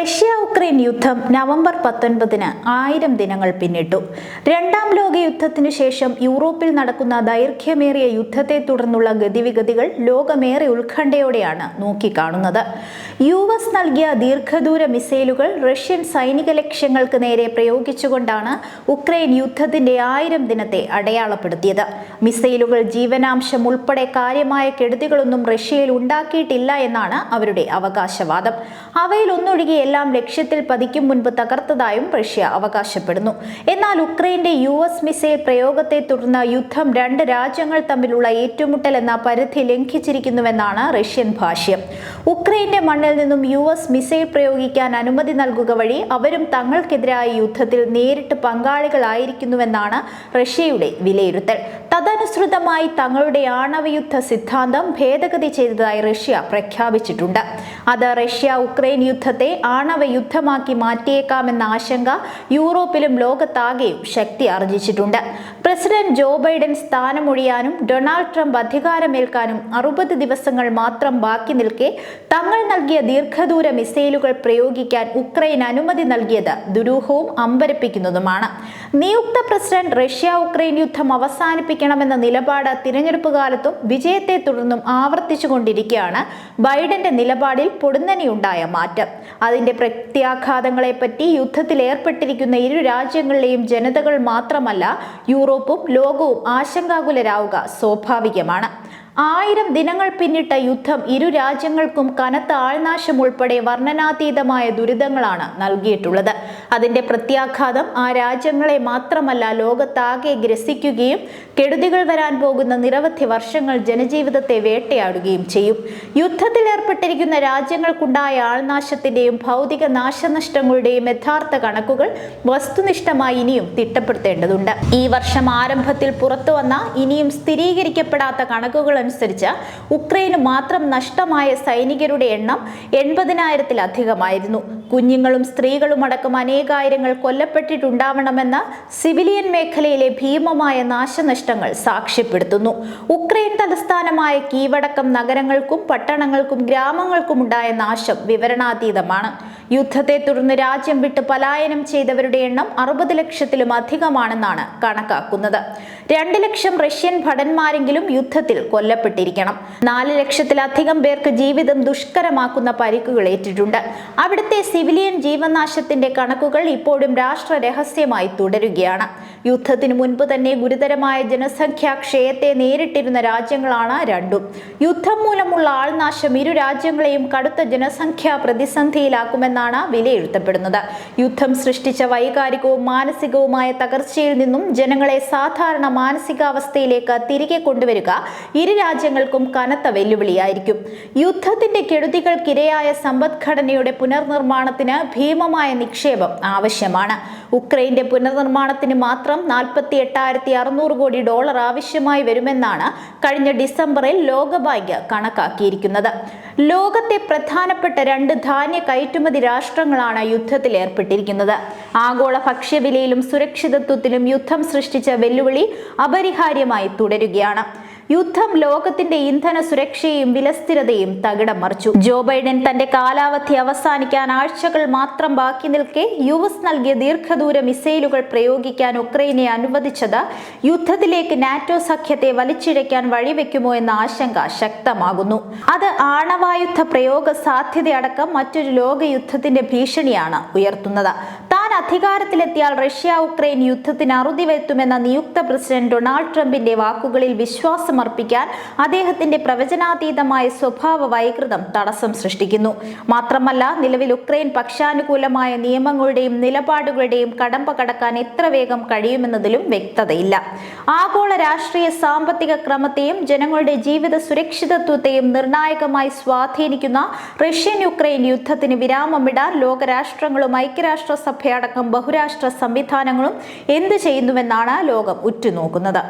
Russia Ukraine യുദ്ധം November പത്തൊൻപതിന് ആയിരം ദിനങ്ങൾ പിന്നിട്ടു. രണ്ടാം ലോക യുദ്ധത്തിനു ശേഷം യൂറോപ്പിൽ നടക്കുന്ന ദൈർഘ്യമേറിയ യുദ്ധത്തെ തുടർന്നുള്ള ഗതിവിഗതികൾ ലോകമേറെ ഉത്കണ്ഠയോടെയാണ് നോക്കിക്കാണുന്നത്. യു എസ് നൽകിയ ദീർഘദൂര മിസൈലുകൾ റഷ്യൻ സൈനിക ലക്ഷ്യങ്ങൾക്ക് നേരെ പ്രയോഗിച്ചുകൊണ്ടാണ് ഉക്രൈൻ യുദ്ധത്തിന്റെ ആയിരം ദിനത്തെ അടയാളപ്പെടുത്തിയത്. മിസൈലുകൾ ജീവനാംശം ഉൾപ്പെടെ കാര്യമായ കെടുതികളൊന്നും റഷ്യയിൽ ഉണ്ടാക്കിയിട്ടില്ല എന്നാണ് അവരുടെ അവകാശവാദം. അവയിൽ ഒന്നൊഴികെ എല്ലാം ലക്ഷ്യത്തിൽ പതിക്കും മുൻപ് തകർത്തതായും റഷ്യ അവകാശപ്പെടുന്നു. എന്നാൽ ഉക്രൈന്റെ യു എസ് മിസൈൽ പ്രയോഗത്തെ തുടർന്ന് യുദ്ധം രണ്ട് രാജ്യങ്ങൾ തമ്മിലുള്ള ഏറ്റുമുട്ടൽ എന്ന പരിധി ലംഘിച്ചിരിക്കുന്നുവെന്നാണ് റഷ്യൻ ഭാഷ്യം. ഉക്രൈന്റെ മണ്ണിൽ നിന്നും യു എസ് മിസൈൽ പ്രയോഗിക്കാൻ അനുമതി നൽകുക വഴി അവരും തങ്ങൾക്കെതിരായ യുദ്ധത്തിൽ നേരിട്ട് പങ്കാളികളായിരിക്കുന്നുവെന്നാണ് റഷ്യയുടെ വിലയിരുത്തൽ. തദനുസൃതമായി തങ്ങളുടെ ആണവയുദ്ധ സിദ്ധാന്തം ഭേദഗതി ചെയ്തതായി റഷ്യ പ്രഖ്യാപിച്ചിട്ടുണ്ട്. അത് റഷ്യ ഉക്രൈൻ യുദ്ധത്തെ ആണവ യുദ്ധമാക്കി മാറ്റിയേക്കാമെന്ന ആശങ്ക യൂറോപ്പിലും ലോകത്താകെയും ശക്തി ആർജിച്ചിട്ടുണ്ട്. പ്രസിഡന്റ് ജോ ബൈഡൻ സ്ഥാനമൊഴിയാനും ഡൊണാൾഡ് ട്രംപ് അധികാരമേൽക്കാനും അറുപത് ദിവസങ്ങൾ മാത്രം ബാക്കി നിൽക്കെ തങ്ങൾ നൽകിയ ദീർഘദൂര മിസൈലുകൾ പ്രയോഗിക്കാൻ ഉക്രൈൻ അനുമതി നൽകിയത് ദുരൂഹവും അമ്പരപ്പിക്കുന്നതുമാണ്. നിയുക്ത പ്രസിഡന്റ് റഷ്യ ഉക്രൈൻ യുദ്ധം അവസാനിപ്പിക്കണമെന്ന നിലപാട് തിരഞ്ഞെടുപ്പ് കാലത്തും വിജയത്തെ തുടർന്നും ആവർത്തിച്ചുകൊണ്ടിരിക്കുകയാണ് ബൈഡന്റെ നിലപാടിൽ പൊടുന്നനെയുണ്ടായ മാറ്റം. അതിന്റെ പ്രത്യാഘാതങ്ങളെപ്പറ്റി യുദ്ധത്തിൽ ഏർപ്പെട്ടിരിക്കുന്ന ഇരു രാജ്യങ്ങളിലെയും ജനതകൾ മാത്രമല്ല യൂറോപ്പും ലോകവും ആശങ്കാകുലരാവുക സ്വാഭാവികമാണ്. ആയിരം ദിനങ്ങൾ പിന്നിട്ട യുദ്ധം ഇരു രാജ്യങ്ങൾക്കും കനത്ത ആൾനാശം ഉൾപ്പെടെ വർണനാതീതമായ ദുരിതങ്ങളാണ് നൽകിയിട്ടുള്ളത്. അതിന്റെ പ്രത്യാഘാതം ആ രാജ്യങ്ങളെ മാത്രമല്ല ലോകത്താകെ ഗ്രസിക്കുകയും കെടുതികൾ വരാൻ പോകുന്ന നിരവധി വർഷങ്ങൾ ജനജീവിതത്തെ വേട്ടയാടുകയും ചെയ്യും. യുദ്ധത്തിൽ ഏർപ്പെട്ടിരിക്കുന്ന രാജ്യങ്ങൾക്കുണ്ടായ ആൾനാശത്തിന്റെയും ഭൗതിക നാശനഷ്ടങ്ങളുടെയും യഥാർത്ഥ കണക്കുകൾ വസ്തുനിഷ്ഠമായി ഇനിയും തിട്ടപ്പെടുത്തേണ്ടതുണ്ട്. ഈ വർഷം ആരംഭത്തിൽ പുറത്തു വന്ന ഇനിയും സ്ഥിരീകരിക്കപ്പെടാത്ത കണക്കുകൾ അനുസരിച്ച് ഉക്രൈന് മാത്രം നഷ്ടമായ സൈനികരുടെ എണ്ണം എൺപതിനായിരത്തിലധികമായിരുന്നു. കുഞ്ഞുങ്ങളും സ്ത്രീകളും അടക്കം അനേകായിരങ്ങൾ കൊല്ലപ്പെട്ടിട്ടുണ്ടാവണമെന്ന് സിവിലിയൻ മേഖലയിലെ ഭീമമായ നാശനഷ്ടങ്ങൾ സാക്ഷ്യപ്പെടുത്തുന്നു. ഉക്രൈൻ തലസ്ഥാനമായ കീവടക്കം നഗരങ്ങൾക്കും പട്ടണങ്ങൾക്കും ഗ്രാമങ്ങൾക്കും ഉണ്ടായ നാശം വിവരണാതീതമാണ്. യുദ്ധത്തെ തുടർന്ന് രാജ്യം വിട്ട് പലായനം ചെയ്തവരുടെ എണ്ണം അറുപത് ലക്ഷത്തിലും അധികമാണെന്നാണ് കണക്കാക്കുന്നത്. രണ്ട് ലക്ഷം റഷ്യൻ ഭടന്മാരെങ്കിലും യുദ്ധത്തിൽ കൊല്ലപ്പെട്ടിരിക്കണം. നാല് ലക്ഷത്തിലധികം പേർക്ക് ജീവിതം ദുഷ്കരമാക്കുന്ന പരിക്കുകൾ ഏറ്റിട്ടുണ്ട്. അവിടുത്തെ സിവിലിയൻ ജീവനാശത്തിന്റെ കണക്കുകൾ ഇപ്പോഴും രാഷ്ട്ര രഹസ്യമായി തുടരുകയാണ്. യുദ്ധത്തിനു മുൻപ് തന്നെ ഗുരുതരമായ ജനസംഖ്യാ ക്ഷയത്തെ നേരിട്ടിരുന്ന രാജ്യങ്ങളാണ് രണ്ടും. യുദ്ധം മൂലമുള്ള ആൾനാശം ഇരു രാജ്യങ്ങളെയും കടുത്ത ജനസംഖ്യാ പ്രതിസന്ധിയിലാക്കുമെന്നാണ് വിലയിരുത്തപ്പെടുന്നത്. യുദ്ധം സൃഷ്ടിച്ച വൈകാരികവും മാനസികവുമായ തകർച്ചയിൽ നിന്നും ജനങ്ങളെ സാധാരണ മാനസികാവസ്ഥയിലേക്ക് തിരികെ കൊണ്ടുവരിക ഇരു രാജ്യങ്ങൾക്കും കനത്ത വെല്ലുവിളിയായിരിക്കും. യുദ്ധത്തിന്റെ കെടുതികൾക്കിരയായ സമ്പദ്ഘടനയുടെ പുനർനിർമ്മാണത്തിന് ഭീമമായ നിക്ഷേപം ആവശ്യമാണ്. ഉക്രൈന്റെ പുനർനിർമ്മാണത്തിന് മാത്രം നാൽപ്പത്തി എട്ടായിരത്തി അറുന്നൂറ് കോടി ഡോളർ ആവശ്യമായി വരുമെന്നാണ് കഴിഞ്ഞ ഡിസംബറിൽ ലോകബാങ്ക് കണക്കാക്കിയിരിക്കുന്നത്. ലോകത്തെ പ്രധാനപ്പെട്ട രണ്ട് ധാന്യ കയറ്റുമതി രാഷ്ട്രങ്ങളാണ് യുദ്ധത്തിൽ ഏർപ്പെട്ടിരിക്കുന്നത്. ആഗോള ഭക്ഷ്യവിലയിലും സുരക്ഷിതത്വത്തിലും യുദ്ധം സൃഷ്ടിച്ച വെല്ലുവിളി അപരിഹാര്യമായി തുടരുകയാണ്. യുദ്ധം ലോകത്തിന്റെ ഇന്ധന സുരക്ഷയും വിലസ്ഥിരതയും തകിടം മറിച്ചു. ജോ ബൈഡൻ തന്റെ കാലാവധി അവസാനിക്കാൻ ആഴ്ചകൾ മാത്രം ബാക്കി നിൽക്കെ യു എസ് നൽകിയ ദീർഘദൂര മിസൈലുകൾ പ്രയോഗിക്കാൻ ഉക്രൈനെ അനുവദിച്ചത് യുദ്ധത്തിലേക്ക് നാറ്റോ സഖ്യത്തെ വലിച്ചിഴയ്ക്കാൻ വഴിവെക്കുമോ എന്ന ആശങ്ക ശക്തമാകുന്നു. അത് ആണവായുധ പ്രയോഗ സാധ്യതയടക്കം മറ്റൊരു ലോകയുദ്ധത്തിന്റെ ഭീഷണിയാണ് ഉയർത്തുന്നത്. അധികാരത്തിലെത്തിയാൽ റഷ്യ ഉക്രൈൻ യുദ്ധത്തിന് അറുതി വരുത്തുമെന്ന നിയുക്ത പ്രസിഡന്റ് ഡൊണാൾഡ് ട്രംപിന്റെ വാക്കുകളിൽ വിശ്വാസമർപ്പിക്കാൻ അദ്ദേഹത്തിന്റെ പ്രവചനാതീതമായ സ്വഭാവ വൈകൃതം തടസ്സം സൃഷ്ടിക്കുന്നു. മാത്രമല്ല നിലവിൽ ഉക്രൈൻ പക്ഷാനുകൂലമായ നിയമങ്ങളുടെയും നിലപാടുകളുടെയും കടമ്പ കടക്കാൻ എത്ര വേഗം കഴിയുമെന്നതിലും വ്യക്തതയില്ല. ആഗോള രാഷ്ട്രീയ സാമ്പത്തിക ക്രമത്തെയും ജനങ്ങളുടെ ജീവിത സുരക്ഷിതത്വത്തെയും നിർണായകമായി സ്വാധീനിക്കുന്ന റഷ്യൻ യുക്രൈൻ യുദ്ധത്തിന് വിരാമമിടാൻ ലോകരാഷ്ട്രങ്ങളും ഐക്യരാഷ്ട്രസഭയടക്കം ബഹുരാഷ്ട്ര സംവിധാനങ്ങളും എന്ത് ചെയ്യുന്നുവെന്നാണ് ലോകം ഉറ്റുനോക്കുന്നത്.